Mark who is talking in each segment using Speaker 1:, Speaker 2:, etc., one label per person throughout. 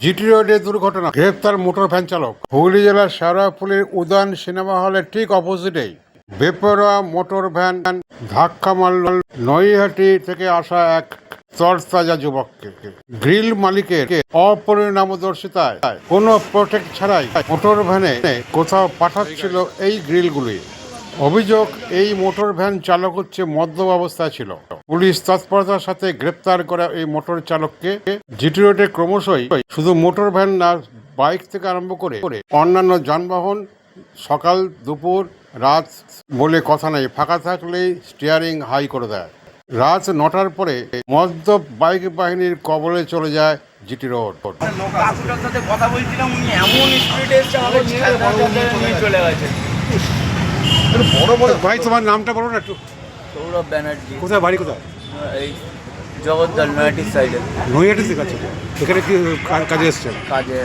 Speaker 1: GT রোডে দুর্ঘটনা। গ্রেফতার মোটর ভ্যান চালক। হুগলি জেলার শেওড়াফুলির উদান সিনেমা হলের ঠিক অপোজিটেই বেপরোয়া মোটর ভ্যান ধাক্কা মারল নৈহাটি থেকে আসা এক তরতাজা যুবককে। গ্রিল মালিকের অপরিণামদর্শিতায় কোনো প্রোটেক্ট ছাড়াই মোটর ভ্যানে কোথাও পাঠাচ্ছিল এই গ্রিলগুলি। অভিযোগ, এই মোটর ভ্যান চালক হচ্ছে মদ্য অবস্থায় ছিল। পুলিশ তৎপরতার সাথে গ্রেপ্তার করা এই মোটর চালককে জিটি রোডে ক্রমশই শুধু মোটর ভ্যান না বাইক থেকে আরম্ভ করে অন্যান্য যানবাহন সকাল দুপুর রাত বলে কথা নেই ফাঁকা থাকলেই স্টিয়ারিং হাই করে দেয়। রাত নটার পরে মদ্য বাইক বাহিনীর কবলে চলে যায় জিটি রোড
Speaker 2: কাকুটার সাথে কথা বলছিলাম উনি এমন স্পিডে এসছে আমাকে চলে গেছে
Speaker 1: বড় বড় ভাই তোমার নামটা বলো না একটু।
Speaker 2: সৌরভ ব্যানার্জি।
Speaker 1: কোথায় বাড়ি কোথায়?
Speaker 2: এই জগদ্দল নয়াটির সাইডে।
Speaker 1: নৈহাটি ঠিক আছে এখানে কি কা- কাজে এসছেন
Speaker 2: কাজে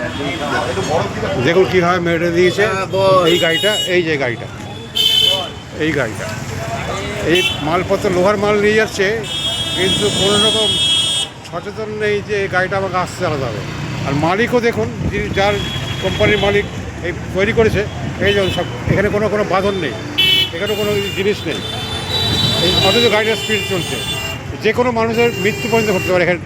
Speaker 1: দেখুন কি হয় মেরে দিয়েছে। এই গাড়িটা এই যে গাড়িটা। এই গাড়িটা। এই মালপত্র লোহার মাল নিয়ে যাচ্ছে। কিন্তু কোনো রকম সচেতন নেই যে এই গাড়িটা আমাকে আসতে চালাতে হবে আর মালিকও দেখুন যিনি যার কোম্পানির মালিক এই তৈরি করেছে এই যেমন সব এখানে কোনো কোনো বাঁধন নেই। এখানে কোনো জিনিস নেই। অথচ গাড়িটার স্পিড চলছে। যে কোনো মানুষের মৃত্যু পর্যন্ত ঘটতে পারে এখানে।